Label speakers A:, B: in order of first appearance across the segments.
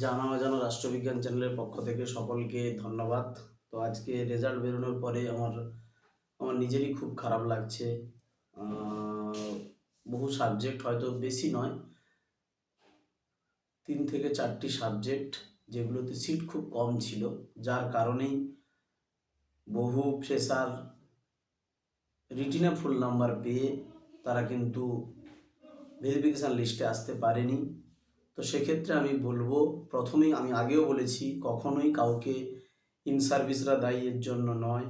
A: জানা অজানা রাষ্ট্রবিজ্ঞান চ্যানেলের পক্ষ থেকে সকলকে ধন্যবাদ। তো আজকে রেজাল্ট বেরোনোর পরে আমার আমার নিজেরই খুব খারাপ লাগছে। বহু সাবজেক্ট হয়তো বেশি নয়। তিন থেকে চারটি সাবজেক্ট যেগুলোতে সিট খুব কম ছিল, যার কারণেই বহু ফ্রেশার রিটিনে ফুল নাম্বার পেয়ে তারা কিন্তু ভেরিফিকেশান লিস্টে আসতে পারেনি। তো সেক্ষেত্রে আমি বলব, প্রথমেই আমি আগেও বলেছি, কখনোই কাউকে ইন সার্ভিসরা দায়ী এর জন্য নয়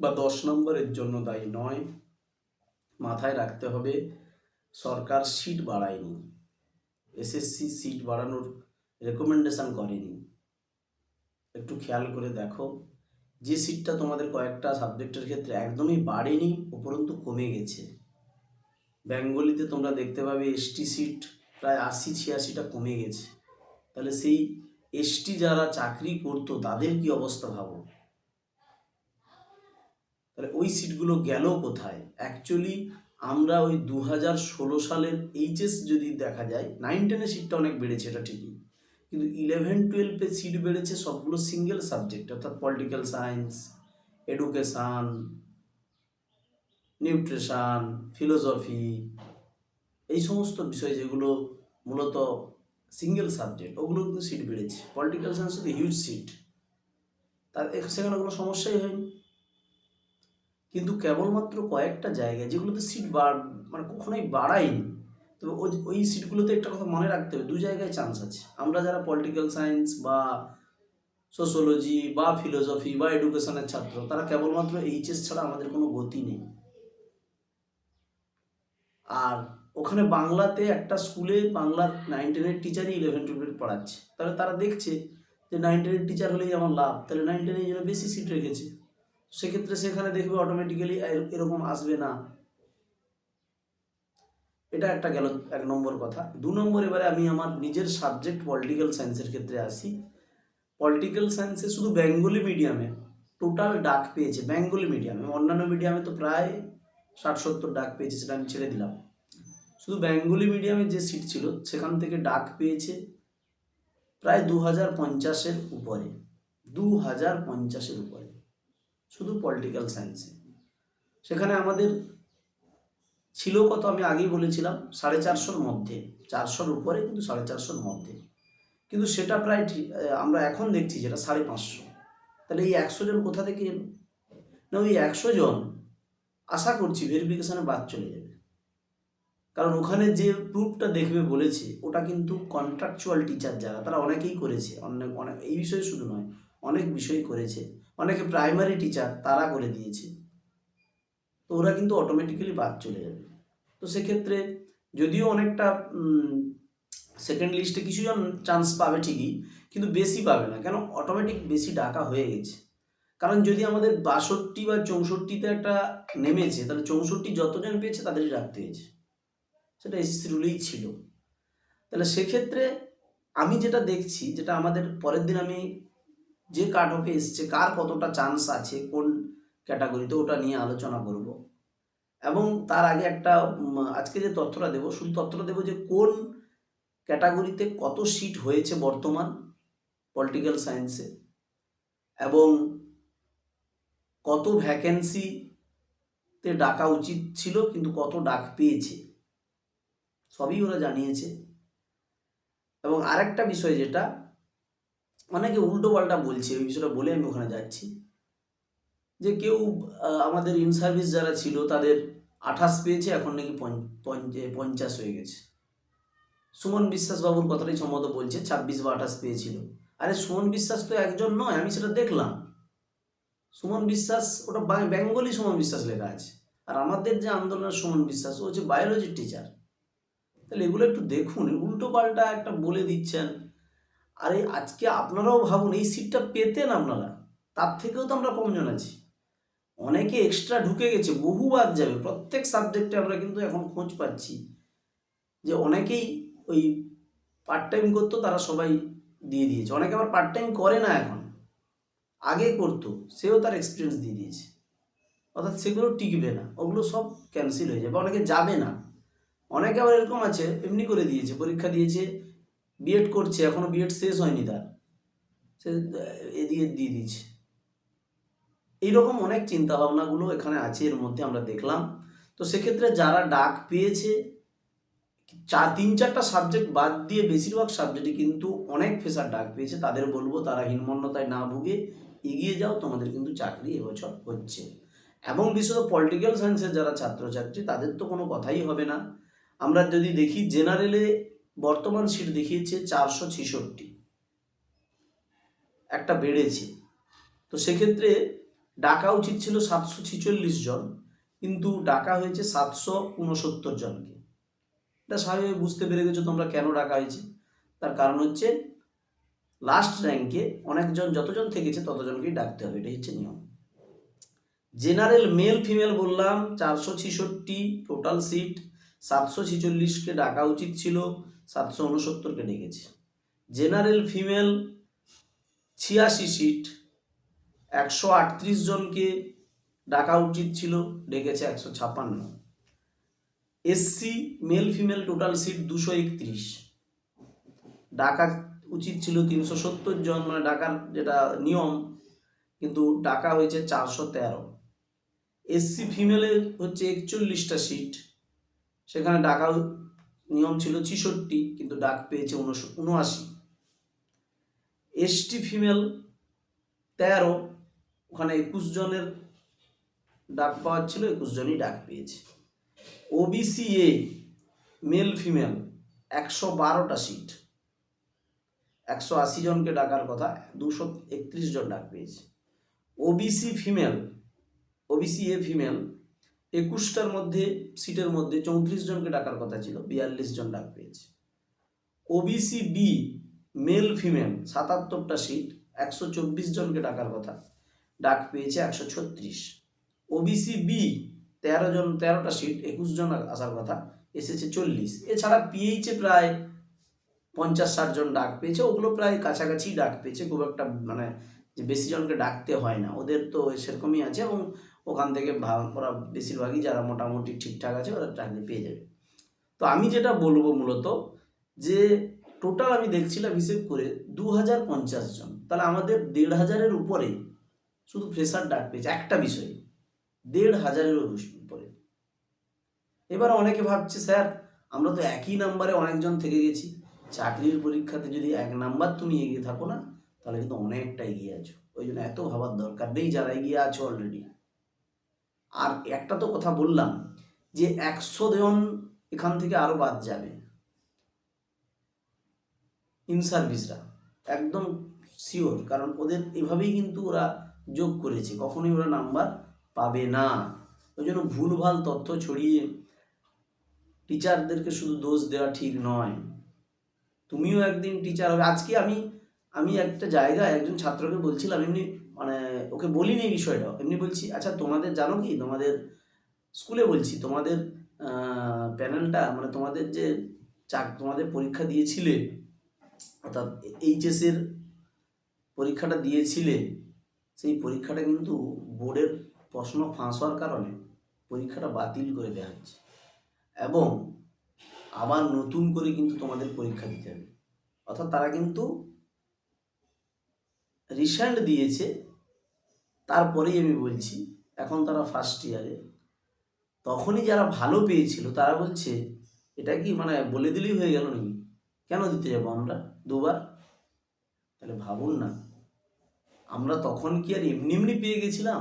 A: বা দশ নম্বরের জন্য দায়ী নয়। মাথায় রাখতে হবে, সরকার সিট বাড়ায়নি। এসএসসি সিট বাড়ানোর রেকমেন্ডেশান করেনি। একটু খেয়াল করে দেখো, যে সিটটা তোমাদের কয়েকটা সাবজেক্টের ক্ষেত্রে একদমই বাড়েনি, উপরন্তু কমে গেছে। বেঙ্গলিতে তোমরা দেখতে পাবে এসটি সিট প্রায় আশি, ছিয়াশিটা কমে গেছে। তাহলে সেই এসটি যারা চাকরি করতো, তাদের কি অবস্থা ভাবো? তাহলে ওই সিটগুলো গেল কোথায়? অ্যাকচুয়ালি আমরা ওই দু হাজার ষোলো সালের এইচএস যদি দেখা যায় নাইন টেনের সিটটা অনেক বেড়েছে, এটা ঠিকই। কিন্তু ইলেভেন টুয়েলভে সিট বেড়েছে সবগুলো সিঙ্গেল সাবজেক্ট অর্থাৎ political science education nutrition philosophy এই সমস্ত বিষয় যেগুলো মূলত সিঙ্গেল সাবজেক্ট ওগুলো কিন্তু সিট বেড়েছে। পলিটিক্যাল সায়েন্স তো হিউজ সিট তার সেখানে কোনো সমস্যাই হয়নি। কিন্তু কেবলমাত্র কয়েকটা জায়গায় যেগুলোতে সিট বাড় মানে কখনোই বাড়ায়নি, তবে ওই ওই সিটগুলোতে একটা কথা মনে রাখতে হবে, দু জায়গায় চান্স আছে। আমরা যারা পলিটিক্যাল সায়েন্স বা সোশ্যোলজি বা ফিলোসফি বা এডুকেশনের ছাত্র, তারা কেবলমাত্র এইচএস ছাড়া আমাদের কোনো গতি নেই। আর ওখানে বাংলাতে একটা স্কুলে বাংলার নাইন টেনের টিচারই ইলেভেন টুয়েলভের পড়াচ্ছে। তাহলে তারা দেখছে যে নাইন টেনের টিচার হলেই আমার লাভ। তাহলে নাইন টেনে জন্য বেশি সিট রেখেছে। সেক্ষেত্রে সেখানে দেখবে অটোমেটিক্যালি এরকম আসবে না। এটা একটা গেল এক নম্বর কথা। দু নম্বর এবারে আমি আমার নিজের সাবজেক্ট পলিটিক্যাল সায়েন্সের ক্ষেত্রে আসি। পলিটিক্যাল সায়েন্সে শুধু বেঙ্গলি মিডিয়ামে টোটাল ডাক পেয়েছে। বেঙ্গলি মিডিয়ামে অন্যান্য মিডিয়ামে তো প্রায় ষাট, সত্তর ডাক পেয়েছে, সেটা আমি ছেড়ে দিলাম। শুধু বেঙ্গলি মিডিয়ামে যে সিট ছিল, সেখান থেকে ডাক পেয়েছে প্রায় দু হাজার পঞ্চাশের উপরে দু হাজার পঞ্চাশের উপরে, শুধু পলিটিক্যাল সায়েন্সে সেখানে আমাদের ছিল কত আমি আগেই বলেছিলাম, সাড়ে চারশোর মধ্যে, চারশোর উপরে কিন্তু সাড়ে চারশোর মধ্যে। কিন্তু সেটা প্রায় আমরা এখন দেখছি যেটা সাড়ে পাঁচশো। তাহলে এই একশো জন কোথা থেকে এলো? না, ওই একশো জন আশা করছি ভেরিফিকেশানে বাদ চলে যাবে। কারণ ওখানে যে প্রুফটা দেখবে বলেছে, ওটা কিন্তু কন্ট্রাকচুয়াল টিচার যারা, তারা অনেকেই করেছে। অনেক অনেক, এই বিষয়ে শুধু নয়, অনেক বিষয় করেছে। অনেকে প্রাইমারি টিচার তারা করে দিয়েছে। তো ওরা কিন্তু অটোমেটিক্যালি বাদ চলে যাবে। তো সেক্ষেত্রে যদিও অনেকটা সেকেন্ড লিস্টে কিছুজন চান্স পাবে ঠিকই, কিন্তু বেশি পাবে না। কেন? অটোমেটিক বেশি ডাকা হয়ে গেছে। কারণ যদি আমাদের বাষট্টি বা চৌষট্টিতে একটা নেমেছে, তাহলে চৌষট্টি যতজন পেয়েছে, তাদেরই রাখতে হয়েছে। সেটা এসএসসি রুলেই ছিল। তাহলে সেক্ষেত্রে আমি যেটা দেখছি, যেটা আমাদের পরের দিন আমি যে কাট অফে এসছে, কার কতটা চান্স আছে, কোন ক্যাটাগরিতে ওটা নিয়ে আলোচনা করব। এবং তার আগে একটা আজকে যে তথ্যটা দেবো, শুধু তথ্যটা দেবো যে কোন ক্যাটাগরিতে কত সিট হয়েছে বর্তমান পলিটিক্যাল সায়েন্সে এবং কত ভ্যাকেন্সিতে ডাকা উচিত ছিল, কিন্তু কত ডাক পেয়েছে। সবই ওরা জানিয়েছে। এবং আরেকটা বিষয় যেটা, অনেকে উল্টো পাল্টা বলছে, ওই বিষয়টা বলে আমি ওখানে যাচ্ছি। যে কেউ আমাদের ইন সার্ভিস যারা ছিল, তাদের আঠাশ পেয়েছে, এখন নাকি পঞ্চ- পঞ্চ- পঞ্চাশ হয়ে গেছে। সুমন বিশ্বাস বাবুর কথাটাই সম্ভবত বলছে, ছাব্বিশ বা আঠাশ পেয়েছিল। আরে, সুমন বিশ্বাস তো একজন নয়, আমি সেটা দেখলাম। সুমন বিশ্বাস, ওটা বেঙ্গলি সুমন বিশ্বাস লেখা আছে। আর আমাদের যে আন্দোলনের সুমন বিশ্বাস, ও হচ্ছে বায়োলজির টিচার তাহলে এগুলো একটু দেখুন উল্টো পাল্টা একটা বলে দিচ্ছেন। আরে, আজকে আপনারাও ভাবুন, এই সিটটা পেতেন আপনারা, তার থেকেও তো আমরা কমজন আছি। অনেকে এক্সট্রা ঢুকে গেছে বহু বাদ যাবে, প্রত্যেক সাবজেক্টে আমরা কিন্তু এখন খোঁজ পাচ্ছি। যে অনেকেই ওই পার্ট টাইম করতো, তারা সবাই দিয়ে দিয়েছে। অনেকে আবার পার্ট টাইম করে না এখন, আগে করতো, সেও তার এক্সপিরিয়েন্স দিয়ে দিয়েছে। অর্থাৎ সেগুলো টিকবে না, ওগুলো সব ক্যান্সেল হয়ে যাবে, অনেকে যাবে না। অনেকে আবার এরকম আছে, এমনি করে দিয়েছে, পরীক্ষা দিয়েছে বিএড করছে, এখনও বিএড শেষ হয়নি তার। সে এদিকে দিয়ে দিচ্ছে এইরকম অনেক চিন্তা ভাবনাগুলো এখানে আছে, এর মধ্যে আমরা দেখলাম। তো সেক্ষেত্রে যারা ডাক পেয়েছে, চার, তিন, চারটা সাবজেক্ট বাদ দিয়ে বেশিরভাগ সাবজেক্টে কিন্তু অনেক ফেসার ডাক পেয়েছে। তাদের বলব, তারা হীনমন্যতায় না ভুগে এগিয়ে যাও, তোমাদের কিন্তু চাকরি এবছর হচ্ছে। এবং বিশেষত পলিটিক্যাল সায়েন্সের যারা ছাত্রছাত্রী, তাদের তো কোনো কথাই হবে না। আমরা যদি দেখি জেনারেলে বর্তমান সিট দেখিয়েছে চারশো ছেষট্টি। একটা বেড়েছে। তো সেক্ষেত্রে ডাকা উচিত ছিল সাতশো ছিচল্লিশ জন, কিন্তু ডাকা হয়েছে সাতশো উনসত্তর জনকে। এটা স্বাভাবিক, বুঝতে পেরে গেছো তোমরা কেন ডাকা হয়েছে? তার কারণ হচ্ছে লাস্ট র্যাঙ্কে অনেকজন, যতজন থেকেছে ততজনকেই ডাকতে হবে, এটাই হচ্ছে নিয়ম। জেনারেল মেল ফিমেল বললাম, চারশো ছিষট্টি টোটাল সিট সাতশো ছিচল্লিশকে ডাকা উচিত ছিল, সাতশো উনসত্তরকে ডেকেছে। জেনারেল ফিমেল ছিয়াশি সিট, একশো আটত্রিশ জনকে ডাকা উচিত ছিল, ডেকেছে একশো ছাপ্পান্ন। SC male female total seat দুশো একত্রিশ। ডাকা উচিত ছিল তিনশো সত্তর জন মানে ডাকার যেটা নিয়ম, কিন্তু ডাকা হয়েছে চারশো তেরো। এসসি ফিমেলের হচ্ছে একচল্লিশটা সিট সেখানে ডাকা নিয়ম ছিল ছিষট্টি, কিন্তু ডাক পেয়েছে উনআশি। এসটি ফিমেল তেরো, ওখানে একুশ জনের ডাক পাওয়ার ছিল, একুশ জনই ডাক পেয়েছে। ওবিসি এ মেল ফিমেল একশো বারোটা সিট একশো আশি জনকে ডাকার কথা, দুশো একত্রিশ জন ডাক পেয়েছে। OBC female OBC A female একুশটার মধ্যে, সিটের মধ্যে চৌত্রিশ জনকে ডাকার কথা ছিল, বিয়াল্লিশ জন ডাক পেয়েছে। ওবিসি বি মেল ফিমেল সাতাত্তরটা সিট, একশো চব্বিশ জনকে ডাকার কথা, ডাক পেয়েছে একশো ছত্রিশ। ওবিসি বি তেরো জন, তেরোটা সিট, একুশ জন আসার কথা, এসেছে চল্লিশ। এছাড়া পিএইচে প্রায় পঞ্চাশ, ষাট জন ডাক পেয়েছে, ওগুলো প্রায় কাছাকাছি ডাক পেয়েছে, খুব একটা মানে যে বেশি জনকে ডাকতে হয় না। ওদের তো সেরকমই আছে এবং ওখান থেকে ওরা বেশিরভাগই যারা মোটামুটি ঠিকঠাক আছে, ওরা চাকরি পেয়ে যাবে। তো আমি যেটা বলব মূলত যে টোটাল আমি দেখছিলাম হিসেব করে দু হাজার পঞ্চাশ জন। তাহলে আমাদের দেড় হাজারের উপরে শুধু ফ্রেশার ডাক পেয়েছে, একটা বিষয়ে। দেড় হাজারের উপরে। এবার অনেকে ভাবছে, স্যার, আমরা তো একই নাম্বারে অনেকজন থেকে গেছি। চাকরির পরীক্ষাতে যদি এক নাম্বার তুমি এগিয়ে থাকো না, তাহলে কিন্তু অনেকটা এগিয়ে আছো। ওই জন্য এত ভাবার দরকার নেই যারা এগিয়ে আছো অলরেডি আর একটা তো কথা বললাম যে একশো জন এখান থেকে আরও বাদ যাবে। ইন সার্ভিসরা একদম শিওর কারণ ওদের এভাবেই কিন্তু ওরা যোগ করেছে, কখনোই ওরা নাম্বার পাবে না। ওই জন্য ভুলভাল তথ্য ছড়িয়ে টিচারদেরকে শুধু দোষ দেওয়া ঠিক নয়। তুমিও একদিন টিচার হবে। আজকে আমি আমি একটা জায়গায় একজন ছাত্রকে বলছিলাম, এমনি মানে ওকে বলিনি এই বিষয়টা। এমনি বলছি আচ্ছা তোমাদের জানো কি? তোমাদের স্কুলে বলছি, তোমাদের প্যানেলটা মানে তোমাদের যে চাক, তোমাদের পরীক্ষা দিয়েছিলে, অর্থাৎ এইচএসের পরীক্ষাটা দিয়েছিলে, সেই পরীক্ষাটা কিন্তু বোর্ডের প্রশ্ন ফাঁস হওয়ার কারণে পরীক্ষাটা বাতিল করে দেওয়া হচ্ছে। এবং আবার নতুন করে কিন্তু তোমাদের পরীক্ষা দিতে হবে। অর্থাৎ তারা কিন্তু রিসেন্ট দিয়েছে, তারপরেই আমি বলছি, এখন তারা ফার্স্ট ইয়ারে তখনই যারা ভালো পেয়েছিল, তারা বলছে, এটা কি মানে বলে দিলেই হয়ে গেল নাকি? কেন দিতে যাব আমরা দুবার? তাহলে ভাবুন না। আমরা তখন কি আর এমনি এমনি পেয়ে গেছিলাম?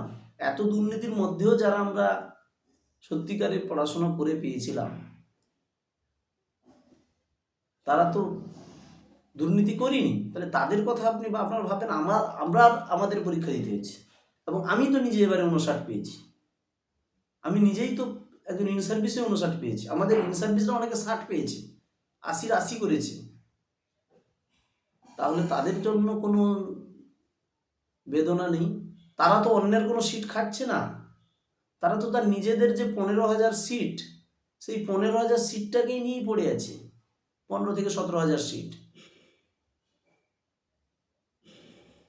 A: এত দুর্নীতির মধ্যেও যারা আমরা সত্যিকারে পড়াশোনা করে পেয়েছিলাম, তারা তো দুর্নীতি করিনি, তাহলে তাদের কথা আপনি বা আপনারা ভাবেন আমরা আমরা আমাদের পরীক্ষা দিতে হয়েছে। এবং আমি তো নিজে এবারে উনষাট পেয়েছি। আমি নিজেই তো একজন ইন সার্ভিসে উনষাট পেয়েছি। আমাদের ইন সার্ভিসরা অনেকে ষাট পেয়েছে আশির আশি করেছে। তাহলে তাদের জন্য কোনো বেদনা নেই। তারা তো অন্যের কোনো সিট খাচ্ছে না। তারা তো তার নিজেদের যে পনেরো হাজার সিট, সেই পনেরো হাজার সিটটাকেই নিয়েই পড়ে আছে। পনেরো থেকে সতেরো হাজার সিট।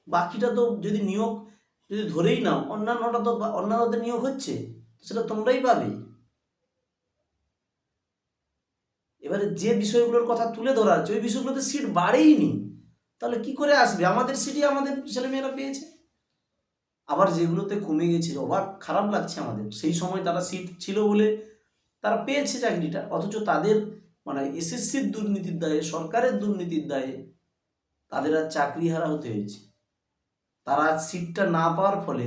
A: বাকিটা তো যদি নিয়োগ যদি ধরেই নাও, অন্যান্যটা তো অন্যান্যদের নিয়োগ হচ্ছে সেটা তোমরাই পাবে। এবারে যে বিষয়গুলোর কথা তুলে ধরা হচ্ছে, ওই বিষয়গুলোতে সিট বাড়েইনি। তাহলে কি করে আসবে? আমাদের সিটই আমাদের ছেলেমেয়েরা পেয়েছে। আবার যেগুলোতে কমে গেছে অবাক, খারাপ লাগছে আমাদের। সেই সময় তারা সিট ছিল বলে তারা পেয়েছে চাকরিটা, অথচ তাদের মানে এসএসসির দুর্নীতির দায়ে, সরকারের দুর্নীতির দায়ে তাদের আর চাকরি হারা হতে হয়েছে। তারা সিটটা না পাওয়ার ফলে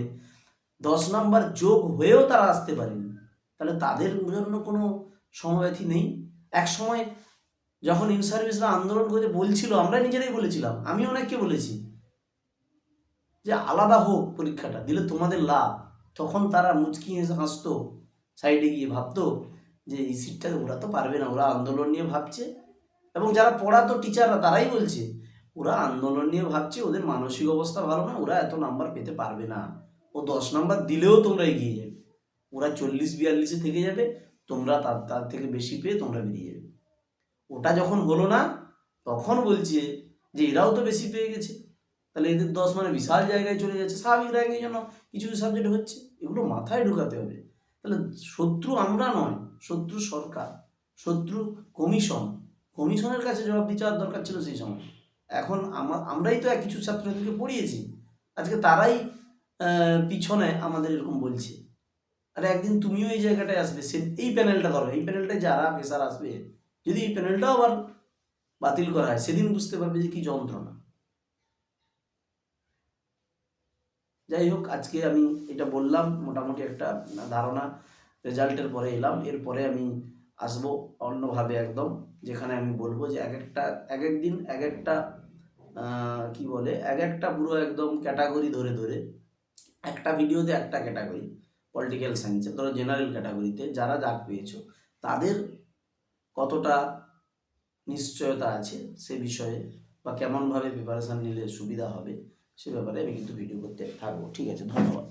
A: দশ নাম্বার যোগ হয়েও তারা আসতে পারেনি। তাহলে তাদের জন্য কোনো সমব্যথী নেই। এক সময় যখন ইন সার্ভিসরা আন্দোলন করে বলছিল আমরা নিজেরাই বলেছিলাম, আমি অনেককে বলেছি যে আলাদা হোক পরীক্ষাটা, দিলে তোমাদের লাভ। তখন তারা মুচকি হেসে হাসতো সাইডে গিয়ে ভাবতো যে এই সিটটাকে ওরা তো পারবে না, ওরা আন্দোলন নিয়ে ভাবছে। এবং যারা পড়াতো টিচাররা তারাই বলছে ওরা আন্দোলন নিয়ে ভাবছে, ওদের মানসিক অবস্থা ভালো না ওরা এত নাম্বার পেতে পারবে না। ও দশ নাম্বার দিলেও তোমরা এগিয়ে যাবে। ওরা চল্লিশ, বিয়াল্লিশে থেকে যাবে, তোমরা তার তার থেকে বেশি পেয়ে তোমরা বেরিয়ে যাবে। ওটা যখন হলো না, তখন বলছে যে এরাও তো বেশি পেয়ে গেছে। তাহলে এদের দশ মানে বিশাল জায়গায় চলে যাচ্ছে, স্বাভাবিক র্যাঙ্কের জন্য কিছু কিছু সাবজেক্ট হচ্ছে, এগুলো মাথায় ঢুকাতে হবে। তাহলে শত্রু আমরা নয়, শত্রু সরকার, শত্রু কমিশন কমিশনের কাছে জবাব দিতে দরকার ছিল সেই সময়। এখন আমা- আমরাই তো এক, কিছু ছাত্রছাত্রীকে পড়িয়েছি। আজকে তারাই পিছনে আমাদের এরকম বলছে। আরে একদিন তুমিও এই জায়গাটায় আসবে। সে এই প্যানেলটা ধরো। এই প্যানেলটায় যারা পেশার আসবে, যদি এই প্যানেলটাও আবার বাতিল করা হয়, সেদিন বুঝতে পারবে যে কি যন্ত্রণা। যাই হোক, আজকে আমি এটা বললাম, মোটামুটি একটা ধারণা রেজাল্টের পরে এলাম। এরপরে আমি আসব অন্যভাবে একদম, যেখানে আমি বলব যে এক একটা, এক এক দিন, এক একটা কি বলে, এক একটা পুরো একদম ক্যাটাগরি ধরে ধরে, একটা ভিডিওতে একটা ক্যাটাগরি পলিটিক্যাল সায়েন্সে ধরো জেনারেল ক্যাটাগরিতে যারা ডাক পেয়েছ, তাদের কতটা নিশ্চয়তা আছে সে বিষয়ে বা কেমনভাবে প্রিপারেশান নিলে সুবিধা হবে, সে ব্যাপারে আমি কিন্তু ভিডিও করতে থাকব। ঠিক আছে, ধন্যবাদ।